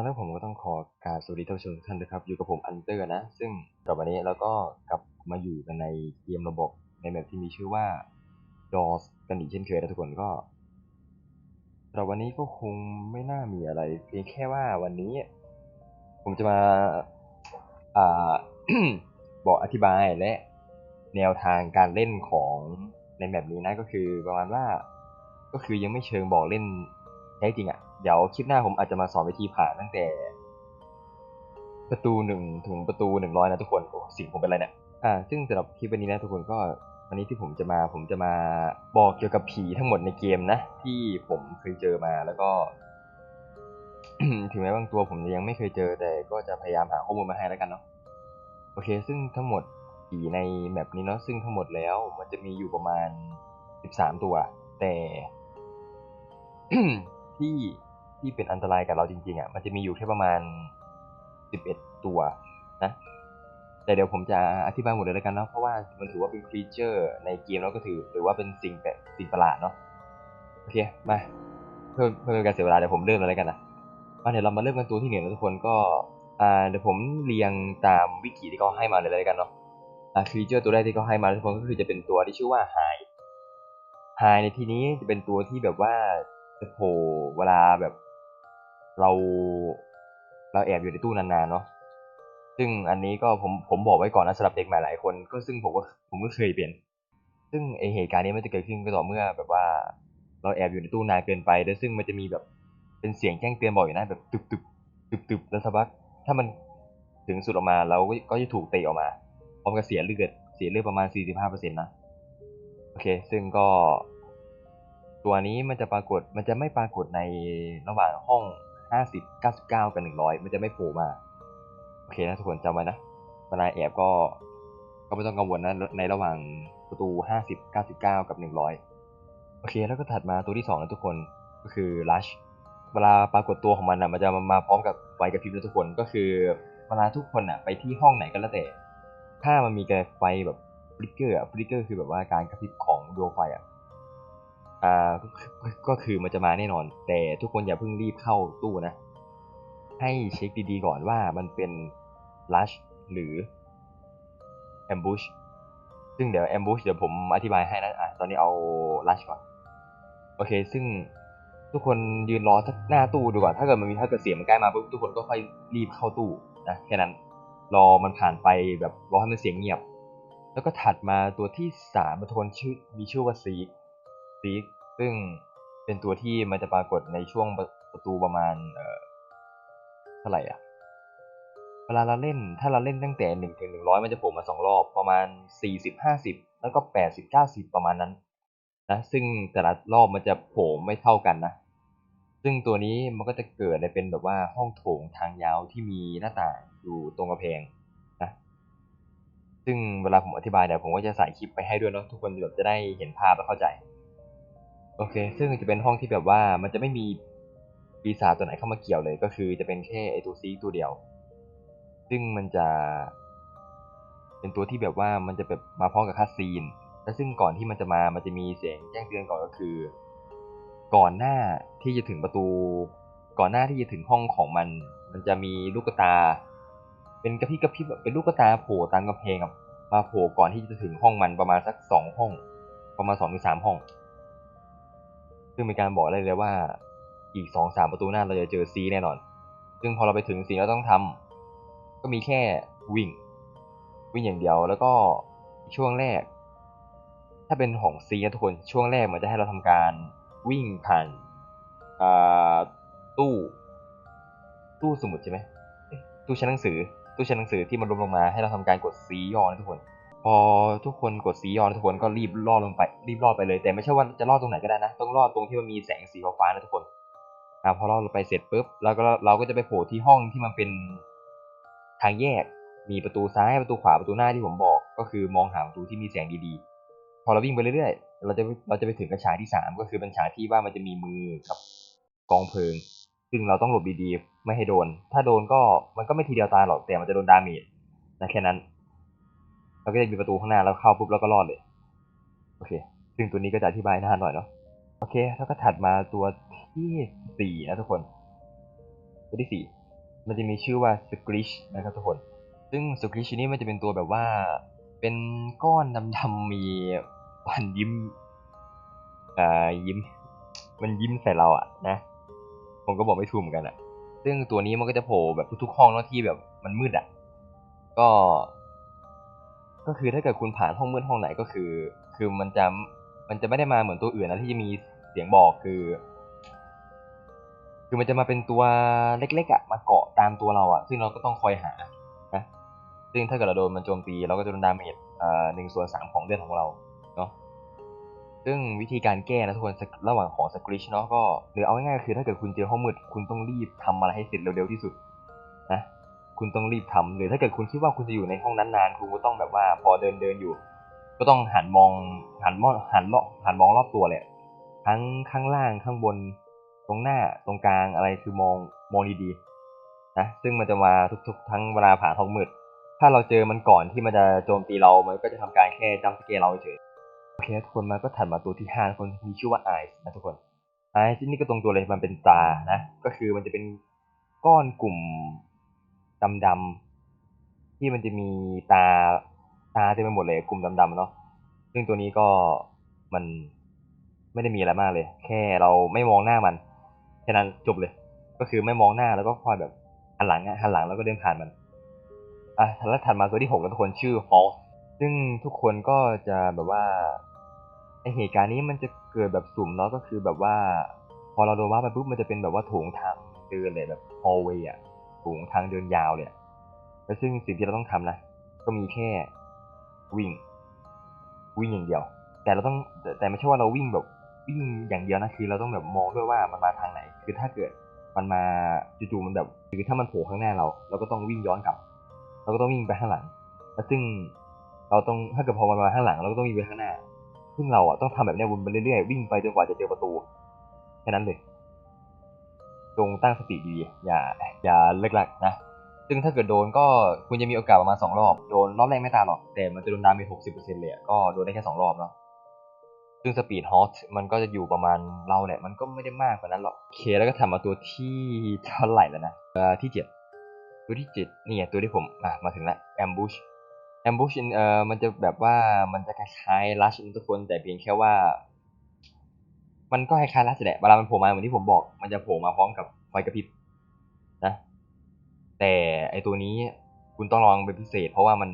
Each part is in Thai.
อนแรกผมก็ต้องขอกราบสวัสดีท่านผู้ชมทุกท่านนะครับ อยู่กับผมอันเตอร์นะ ซึ่งต่อไปนี้เราก็กลับมาอยู่กันในเกมระบบในแบบที่มีชื่อว่า DOS กันอีกเช่นเคยนะทุกคนก็สำหรับวันนี้ก็คงไม่น่ามีอะไร เพียงแค่ว่าวันนี้ ผมจะมาอ่าบอกอธิบายและแนวทางการเล่นของในแบบนี้นะก็คือประมาณว่า ก็คือยังไม่เชิงบอกเล่น แท้จริงอะ่ะ เดี๋ยวคลิปหน้าผมอาจจะมาสอนวิธีผ่านตั้งแต่ ประตูหนึ่งถึงประตูหนึ่งร้อยนะทุกคนโอ้สิ่งผมเป็นอะไรเนี่ยอ่าซึ่งสำหรับคลิปวันนี้นะทุกคนก็วันนี้ที่ผมจะมาผมจะมาบอกเกี่ยวกับผีทั้งหมดในเกมนะ ที่ผมเคยเจอมาแล้วก็ ถึงแม้บางตัวผมยังไม่เคยเจอแต่ก็จะพยายามหาข้อมูลมาให้แล้วกันเนาะโอเค ซึ่งทั้งหมดผีในแมปนี้เนาะซึ่งทั้งหมดแล้ว มันจะมีอยู่ประมาณสิบสามตัว แต่ ที่ที่เป็นอันตรายกับเราจริงๆอะมันจะมีอยู่แค่ประมาณสิบเอ็ดตัวนะแต่เดี๋ยวผมจะอธิบายหมดเลยแล้วกันนะเพราะว่ามันถือว่าเป็นครีเจอร์ในเกมแล้วก็ถือหรือว่าเป็นสิ่งแปลกสิ่งประหลาดเนาะโอเคมาเพื่อเพื่อเป็นการเสียเวลาเดี๋ยวผมเริ่มเลยแล้วกันนะมาเดี๋ยวเรามาเริ่มกันตัวที่หนึ่งนะทุกคนก็อ่าเดี๋ยวผมเรียงตามวิกิที่เขาให้มาเลยแล้วกันเนาะอ่าครีเจอร์ตัวแรกที่เขาให้มาทุกคนก็คือจะเป็นตัวที่ชื่อว่าไฮไฮในที่นี้จะเป็นตัวที่แบบว่า จะโผล่เวลาแบบ เราเราแอบอยู่ในตู้นานๆเนาะซึ่งอันนี้ก็ผมผมบอกไว้ก่อนนะสำหรับเด็กใหม่หลายคน ก็ซึ่งผมก็ผมก็เคยเป็น ซึ่งไอเหตุการณ์นี้มันจะเกิดขึ้นก็ต่อเมื่อ แบบว่า เราแอบอยู่ในตู้นานเกินไป แล้วซึ่งมันจะมีแบบเป็นเสียงแจ้งเตือนบอกอยู่นะแบบตึบตึบตึบตึบแล้วสักพักถ้ามันถึงสุดออกมาเราก็ก็จะถูกเตะออกมาพร้อมกับเสียเลือดเสียเลือดประมาณ 45%นะโอเค ซึ่งก็ ตัวนี้มันจะปรากฏมันจะไม่ปรากฏในระหว่างห้อง 50 99 กับ 100 มันจะไม่โผล่มา โอเคนะทุกคนจำไว้นะเวลาแอบก็ก็ไม่ต้องกังวลนะในระหว่างประตู 50 99 กับ 100 โอเค แล้วก็ถัดมาตัวที่2นะทุกคนก็คือ Rush เวลาปรากฏตัวของมันนะมันจะมาพร้อมกับไฟกระพริบนะทุกคนก็คือเวลาทุกคนอะไปที่ห้องไหนก็แล้วแต่ ถ้ามันมีกระไฟแบบฟลิกเกอร์อะฟลิกเกอร์คือแบบว่าการกระพริบของดวงไฟอะ อ่าก็คือมันจะมาแน่นอน แต่ทุกคนอย่าเพิ่งรีบเข้าตู้นะ ให้เช็คดีๆก่อนว่ามันเป็น rush หรือ ambush ซึ่งเดี๋ยว ambush เดี๋ยวผมอธิบายให้นะอะตอนนี้เอา rush ก่อน โอเค ซึ่งทุกคนยืนรอสักหน้าตู้ดูก่อน ถ้าเกิดมันมีถ้าเกิดเสียงมันใกล้มาปุ๊บทุกคนก็ค่อยรีบเข้าตู้นะแค่นั้น รอมันผ่านไปแบบรอให้มันเสียงเงียบ แล้วก็ถัดมาตัวที่สามทุกคนชื่อมีชื่อว่าซี กซีกซึ่งเป็นตัวที่มันจะปรากฏในช่วงประตูประมาณเอ่อเท่าไหร่อะเวลาเราเล่นถ้าเราเล่นตั้งแต่หนึ่งถึงหนึ่งร้อยมันจะโผล่มาสองรอบประมาณสี่สิบห้าสิบแล้วก็แปดสิบเก้าสิบประมาณนั้นนะซึ่งแต่ละรอบมันจะโผล่ไม่เท่ากันนะซึ่งตัวนี้มันก็จะเกิดในเป็นแบบว่าห้องโถงทางยาวที่มีหน้าต่างอยู่ตรงกระแพงนะซึ่งเวลาผมอธิบายเนี่ยผมก็จะใส่คลิปไปให้ด้วยเนาะทุกคนแบบจะได้เห็นภาพและเข้าใจ โอเค ซึ่งจะเป็นห้องที่แบบว่ามันจะไม่มีปีศาจตัวไหนเข้ามาเกี่ยวเลย ก็คือจะเป็นแค่ไอตัวซีตัวเดียว ซึ่งมันจะเป็นตัวที่แบบว่ามันจะแบบมาพร้อมกับคัสซีน และซึ่งก่อนที่มันจะมา มันจะมีเสียงแจ้งเตือนก่อนก็คือ ก่อนหน้าที่จะถึงประตู ก่อนหน้าที่จะถึงห้องของมัน มันจะมีลูกตา เป็นกระพริบกระพริบเป็นลูกตาโผล่ตามกำแพงกับมาโผล่ก่อนที่จะถึงห้องมันประมาณสักสองห้อง ประมาณสองถึงสามห้อง ซึ่งเป็นการบอกได้เลยว่าอีกสองสามประตูหน้าเราจะเจอซีแน่นอน ซึ่งพอเราไปถึงสิ่งที่เราต้องทำก็มีแค่วิ่ง วิ่งอย่างเดียวแล้วก็ช่วงแรก ถ้าเป็นของซีนะทุกคนช่วงแรกมันจะให้เราทำการวิ่งผ่านตู้ ตู้สมุดใช่ไหมตู้ชั้นหนังสือ ตู้ชั้นหนังสือที่มันลงลงมาให้เราทำการกดซีย่อนะทุกคน พอทุกคนกดซีย่อนทุกคนก็รีบลอดลงไป รีบลอดไปเลย แต่ไม่ใช่ว่าจะลอดตรงไหนก็ได้นะ ต้องลอดตรงที่มันมีแสงสีฟ้านะทุกคนอ่าพอเราไปเสร็จปุ๊บเราก็เราก็จะไปโผล่ที่ห้องที่มันเป็นทางแยก มีประตูซ้ายประตูขวาประตูหน้าที่ผมบอก ก็คือมองหาประตูที่มีแสงดีๆ พอเราวิ่งไปเรื่อยๆ เราจะเราจะไปถึงกระฉากที่สามก็คือเป็นฉากที่ว่ามันจะมีมือกับกองเพลิง ซึ่งเราต้องหลบดีๆ ไม่ให้โดน ถ้าโดนก็มันก็ไม่ทีเดียวตายหรอกแต่มันจะโดนดาเมจนะแค่นั้น เราก็จะมีประตูข้างหน้าแล้วเข้าปุ๊บแล้วก็รอดเลย โอเค ซึ่งตัวนี้ก็จะอธิบายนานหน่อยเนาะ โอเค แล้วก็ถัดมาตัวที่สี่นะทุกคน ตัวที่สี่มันจะมีชื่อว่าสกริชนะครับทุกคน ซึ่งสกริชนี้มันจะเป็นตัวแบบว่า เป็นก้อนดำๆมีวันยิ้มอ่ายิ้ม มันยิ้มใส่เราอะนะ ผมก็บอกไม่ถูกเหมือนกันอะซึ่งตัวนี้มันก็จะโผล่แบบทุกๆห้องเนอะที่แบบมันมืดอะก็ ก็คือถ้าเกิดคุณผ่านห้องมืดห้องไหนก็คือ คือมันจะมันจะไม่ได้มาเหมือนตัวอื่นนะที่จะมีเสียงบอกคือ คือมันจะมาเป็นตัวเล็กๆอะมาเกาะตามตัวเราอะซึ่งเราก็ต้องคอยหานะซึ่งถ้าเกิดเราโดนมันโจมตีเราก็จะโดนดาเมจอ่าหนึ่งส่วนสามของเลือดของเราเนาะซึ่งวิธีการแก้นะทุกคนระหว่างของสกริชเนาะก็หรือเอาง่ายๆคือถ้าเกิดคุณเจอห้องมืดคุณต้องรีบทำอะไรให้เสร็จเร็วๆที่สุดนะ คุณต้องรีบทำหรือถ้าเกิดคุณคิดว่าคุณจะอยู่ในห้องนั้นนานคุณก็ต้องแบบว่าพอเดินเดินอยู่ ก็ต้องหันมองหันมองหันรอบหันมองรอบตัวเลยทั้งข้างล่างข้างบน ตรงหน้าตรงกลางอะไรคือมองมองดีๆนะซึ่งมันจะมาทุกๆ ทั้งเวลาผ่านห้องมืดถ้าเราเจอมันก่อนที่มันจะโจมตีเรามันก็จะทำการแค่จัมสเกลเราเฉยโอเคทุกคนมันก็ถัดมาตัวที่ห้าคนมีชื่อว่าไอซ์นะทุกคนไอซ์นี่ก็ตรงตัวเลยมันเป็นตานะก็คือมันจะเป็นก้อนกลุ่ม ดำๆที่มันจะมีตาตาเต็มไปหมดเลยกลุ่มดำๆเนาะซึ่งตัวนี้ก็มันไม่ได้มีอะไรมากเลย แค่เราไม่มองหน้ามันแค่นั้นจบเลย ก็คือไม่มองหน้าแล้วก็คอยแบบหันหลังอะหันหลังแล้วก็เดินผ่านมันอะแล้วถัดมาตัวที่หกแล้วทุกคนชื่อฮอลซึ่งทุกคนก็จะแบบว่าไอเหตุการณ์นี้มันจะเกิดแบบสุ่มเนาะก็คือแบบว่า พอเราโดนว่าไปปุ๊บมันจะเป็นแบบว่าโถงทางเดินเลยแบบฮอลเวย์อะ สูงทางเดินยาวเลยแล้วซึ่งสิ่งที่เราต้องทำนะ ก็มีแค่วิ่ง วิ่งอย่างเดียว แต่เราต้องแต่ไม่ใช่ว่าเราวิ่งแบบวิ่งอย่างเดียวนะคือ เราต้องแบบมองด้วยว่ามันมาทางไหน คือถ้าเกิดมันมาจู่ๆมันแบบคือถ้ามันโผล่ข้างหน้าเรา เราก็ต้องวิ่งย้อนกลับ เราก็ต้องวิ่งไปข้างหลัง แล้วซึ่งเราต้องถ้าเกิดพอมันมาข้างหลัง เราก็ต้องวิ่งไปข้างหน้า ซึ่งเราอะต้องทำแบบเนี้ยวนไปเรื่อยๆวิ่งไปจนกว่าจะเจอประตูแค่นั้นเลย จงตั้งสติดีอย่าอย่าเลิกลักนะซึ่งถ้าเกิดโดนก็คุณจะมีโอกาสประมาณสองรอบโดนรอบแรกไม่ตายหรอกแต่มันจะโดนดาเมจหกสิบเปอร์เซ็นต์เลยอะก็โดนได้แค่สองรอบเนาะซึ่งสปีดฮอตมันก็จะอยู่ประมาณเราแหละ มันก็ไม่ได้มากกว่านั้นหรอกโอเคแล้วก็ทำมาตัวที่เท่าไหร่แล้วนะเอ่อที่เจ็ดตัวที่เจ็ดนี่ไงตัวที่ผมอะมาถึงแล้ว ambush ambush เอ่อมันจะแบบว่ามันจะคล้ายๆ rush ทุกคนแต่เพียงแค่ว่า มันก็คล้ายๆลัสแหละเวลามันโผล่มาเหมือนที่ผมบอก มันจะโผล่มาพร้อมกับไฟกระพริบนะแต่ไอตัวนี้คุณต้องระวังเป็นพิเศษ เพราะว่ามัน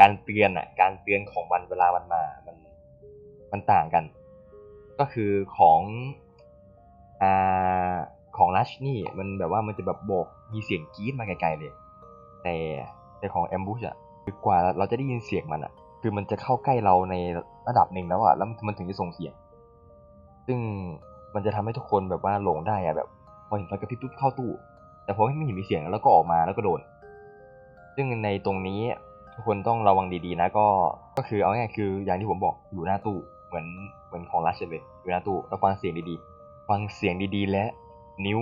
การเตือนอะ การเตือนของมันเวลามันมามันมันต่างกัน ก็คือของอ่าของลัชนี่มันแบบว่ามันจะแบบโบกมีเสียงกรี๊ดมาไกลๆเลย แต่แต่ของแอมบูชอะคือกว่าเราจะได้ยินเสียงมันอะ คือมันจะเข้าใกล้เราในระดับหนึ่งแล้วอะแล้วมันถึงจะส่งเสียง ซึ่งมันจะทำให้ทุกคนแบบว่าหลงได้อะแบบพอเห็นไฟกระพริบปุ๊บเข้าตู้ แต่พอไม่เห็นมีเสียงแล้วก็ออกมาแล้วก็โดน ซึ่งในตรงนี้ทุกคนต้องระวังดีๆนะก็ก็คือเอาง่ายคืออย่างที่ผมบอกอยู่หน้าตู้เหมือนเหมือนของรัชเลยอยู่หน้าตู้แล้วฟังเสียงดีๆ ฟังเสียงดีๆ และนิ้ว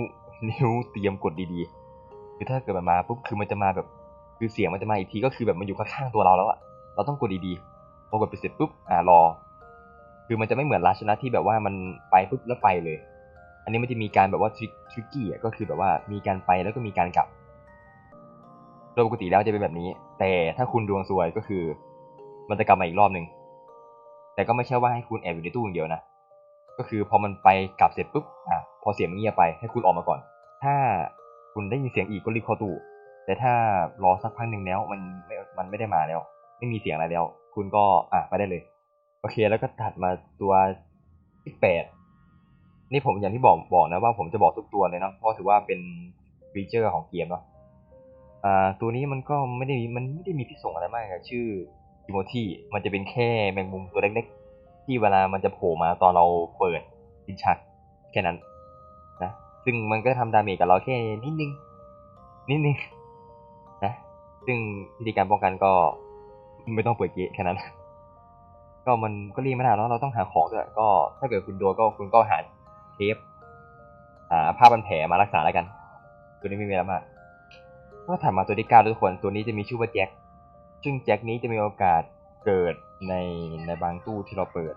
นิ้วเตรียมกดดีๆคือถ้าเกิดมันมาปุ๊บคือมันจะมาแบบคือเสียงมันจะมาอีกทีก็คือแบบมันอยู่ข้างๆตัวเราแล้วอะเราต้องกดดีๆพอกดไปเสร็จปุ๊บอ่ารอ คือมันจะไม่เหมือนลัชนะที่แบบว่ามันไปปุ๊บแล้วไปเลย อันนี้มันจะมีการแบบว่าทริกทริกกี้อะก็คือแบบว่ามีการไปแล้วก็มีการกลับโดยปกติแล้วจะเป็นแบบนี้ แต่ถ้าคุณดวงซวยก็คือ มันจะกลับมาอีกรอบหนึ่งแต่ก็ไม่ใช่ว่าให้คุณแอบอยู่ในตู้อย่างเดียวนะก็คือพอมันไปกลับเสร็จปุ๊บอะพอเสียงมันเงียบไปให้คุณออกมาก่อน ถ้าคุณได้ยินเสียงอีกก็รีบเข้าตู้แต่ถ้ารอสักพักหนึ่งแล้วมันไม่มันไม่ได้มาแล้ว ไม่มีเสียงอะไรแล้ว คุณก็อะไปได้เลย โอเค แล้วก็ถัดมาตัวที่แปดนี่ผมอย่างที่บอกบอกนะว่าผมจะบอกทุกตัวเลยนะเพราะถือว่าเป็นฟีเจอร์ของเกมเนาะอ่าตัวนี้มันก็ไม่ได้มันไม่ได้มีพิษสงอะไรมากอะชื่อทิโมธีมันจะเป็นแค่แมงมุมตัวเล็กๆ ที่เวลามันจะโผล่มาตอนเราเปิดดินชักแค่นั้นนะซึ่งมันก็ทำดาเมจกับเราแค่นิดนึงนิดนึงนะซึ่งวิธีการป้องกันก็ไม่ต้องเปิดเกะแค่นั้น ก็มันก็รีบไม่ได้แล้วเราต้องหาของด้วย ก็ถ้าเกิดคุณโดนก็คุณก็หาเทปอ่าผ้าพันแผลมารักษาแล้วกัน ตัวนี้ไม่มีอะไรมากก็ถัดมาตัวที่เก้าทุกคนตัวนี้จะมีชื่อว่าแจ็คซึ่งแจ็คนี้จะมีโอกาสเกิดในในบางตู้ที่เราเปิด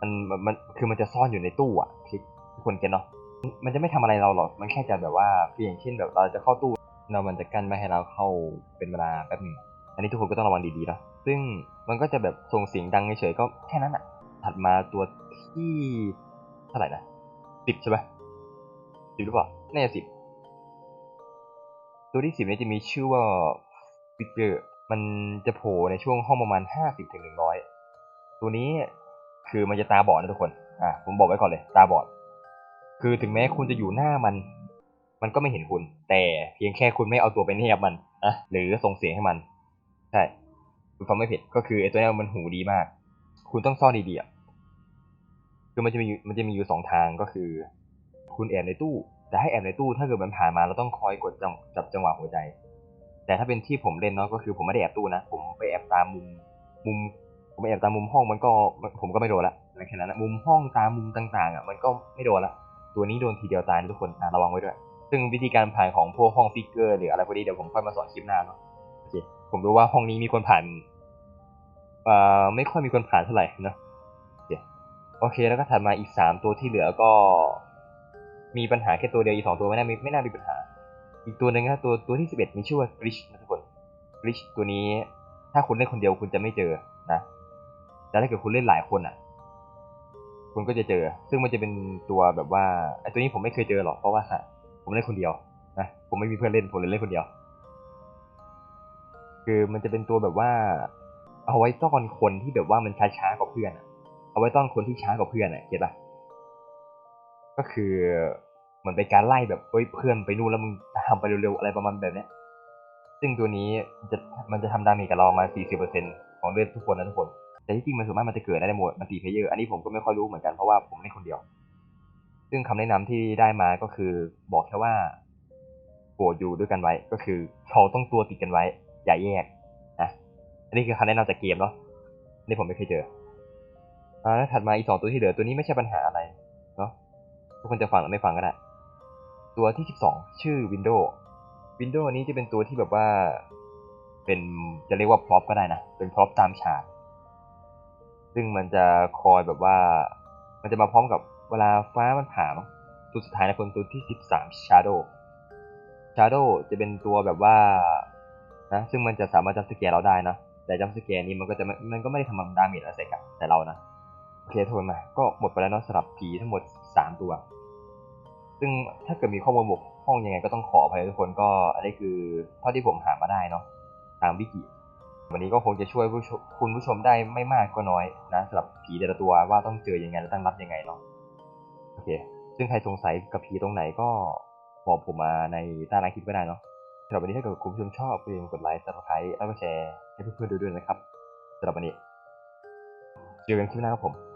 มันมันคือมันจะซ่อนอยู่ในตู้อะทุกคนเก็ตเนาะมันจะไม่ทำอะไรเราหรอก มันแค่จะแบบว่าเพียงเช่นแบบเราจะเข้าตู้แล้วมันจะกั้นไม่ให้เราเข้าเป็นเวลาแป๊บหนึ่งอันนี้ทุกคนก็ต้องระวังดีๆเนาะ ซึ่งมันก็จะแบบส่งเสียงดังเฉยๆก็แค่นั้นอะถัดมาตัวที่เท่าไหร่นะสิบใช่ปะสิบหรือเปล่าน่าจะสิบตัวที่สิบเนี่ยจะมีชื่อว่าฟิกเกอร์มันจะโผล่ในช่วงห้องประมาณห้าสิบถึงหนึ่งร้อยตัวนี้คือมันจะตาบอดนะทุกคน อะผมบอกไว้ก่อนเลย ตาบอด คือถึงแม้คุณจะอยู่หน้ามัน มันก็ไม่เห็นคุณ แต่เพียงแค่คุณไม่เอาตัวไปเนียบมันนะหรือส่งเสียงให้มัน ใช่ คุณฟังไม่ผิดก็คือไอ้ตัวนี้มันหูดีมาก คุณต้องซ่อนดีๆคือมันจะมีมันจะมีอยู่สองทางก็คือ คุณแอบในตู้ แต่ให้แอบในตู้ถ้าเกิดมันผ่านมาเราต้องคอยกดจังจับจังหวะหัวใจ แต่ถ้าเป็นที่ผมเล่นเนาะก็คือผมไม่ได้แอบตู้นะผมไปแอบตามมุมมุม ผมไปแอบตามมุมห้องมันก็ผมก็ไม่โดนละอะไรแค่นั้นนะมุมห้องตามมุมต่างๆอะมันก็ไม่โดนละตัวนี้โดนทีเดียวตายทุกคนะระวังไว้ด้วย ซึ่งวิธีการผ่านของพวกห้องฟิกเกอร์หรืออะไรพวกนี้เดี๋ยวผมค่อยมาสอนคลิปหน้าเนาะโอเคผมรู้ว่าห้องนี้มีคนผ่าน เอ่อไม่ค่อยมีคนผ่านเท่าไหร่นะโอเคโอเคแล้วก็ถัดมาอีกสามตัวที่เหลือก็มีปัญหาแค่ตัวเดียวอีกสองตัวไม่น่ามีไม่น่ามีปัญหา อีกตัวหนึ่งนะตัวตัวที่สิบเอ็ดมีชื่อว่า Glitch นะทุกคน Glitch ตัวนี้ถ้าคุณเล่นคนเดียวคุณจะไม่เจอนะแต่ถ้าเกิดคุณเล่นหลายคนอะ คุณก็จะเจอ ซึ่งมันจะเป็นตัวแบบว่าไอ้ตัวนี้ผมไม่เคยเจอหรอกเพราะว่าผมเล่นคนเดียวนะผมไม่มีเพื่อนเล่นผมเลยเล่นคนเดียว คือมันจะเป็นตัวแบบว่า เอาไว้ต้อนคนที่แบบว่ามันช้าๆกว่าเพื่อนอะเอาไว้ต้อนคนที่ช้ากว่าเพื่อนอะเก็ตปะก็คือเหมือนเป็นการไล่แบบเฮ้ยเพื่อนไปนู่นแล้วมึงตามไปเร็วๆอะไรประมาณแบบเนี้ย ซึ่งตัวนี้จะมันจะทำดาเมจกับเรามา40%ของเลือดทุกคนนะทุกคน แต่ที่จริงมันส่วนมากมันจะเกิดได้ในโหมดมันตีเพลเยอร์ อันนี้ผมก็ไม่ค่อยรู้เหมือนกันเพราะว่าผมเล่นคนเดียว ซึ่งคำแนะนำที่ได้มาก็คือบอกแค่ว่าโปรดอยู่ด้วยกันไว้ ก็คือเขาต้องตัวติดกันไว้ อย่าแยก อันนี้คือคำแนะนำจากเกมเนาะนี่ผมไม่เคยเจออ่าแล้วถัดมาอีกสองตัวที่เหลือตัวนี้ไม่ใช่ปัญหาอะไรเนาะทุกคนจะฟังหรือไม่ฟังก็ได้ตัวที่สิบสองชื่อ Windows Windows นี้จะเป็นตัวที่แบบว่าเป็นจะเรียกว่าพร็อพก็ได้นะ เป็นพร็อพตามฉากซึ่งมันจะคอยแบบว่า มันจะมาพร้อมกับเวลาฟ้ามันผ่าตัวสุดท้ายนะคนตัวที่สิบสาม Shadow Shadow จะเป็นตัวแบบว่านะซึ่งมันจะสามารถจับสแกนเราได้นะ แต่จับสแกนนี้มันก็จะมันก็ไม่ได้ทำดาเมจอะไรใส่กันแต่เรานะโอเคทุกคนมาก็หมดไปแล้วเนาะสำหรับผีทั้งหมดสามตัว ซึ่งถ้าเกิดมีข้อมูลบกพร่องยังไงก็ต้องขออภัยทุกคนก็อันนี้คือเท่าที่ผมหามาได้เนาะตามวิกิวันนี้ก็คงจะช่วยผู้ชมคุณผู้ชมได้ไม่มากก็น้อยนะสำหรับผีแต่ละตัวว่าต้องเจอยังไงและตั้งรับยังไงเนาะโอเค ซึ่งใครสงสัยกับผีตรงไหนก็บอกผมมาในใต้ไลน์คลิปก็ได้เนาะสำหรับวันนี้ถ้าเกิดคุณผู้ชมชอบอย่าลืมกดไลค์ subscribe แล้วก็แชร์ ให้เพื่อนๆดูด้วยนะครับสำหรับวันนี้เจอกันคลิปหน้าครับผม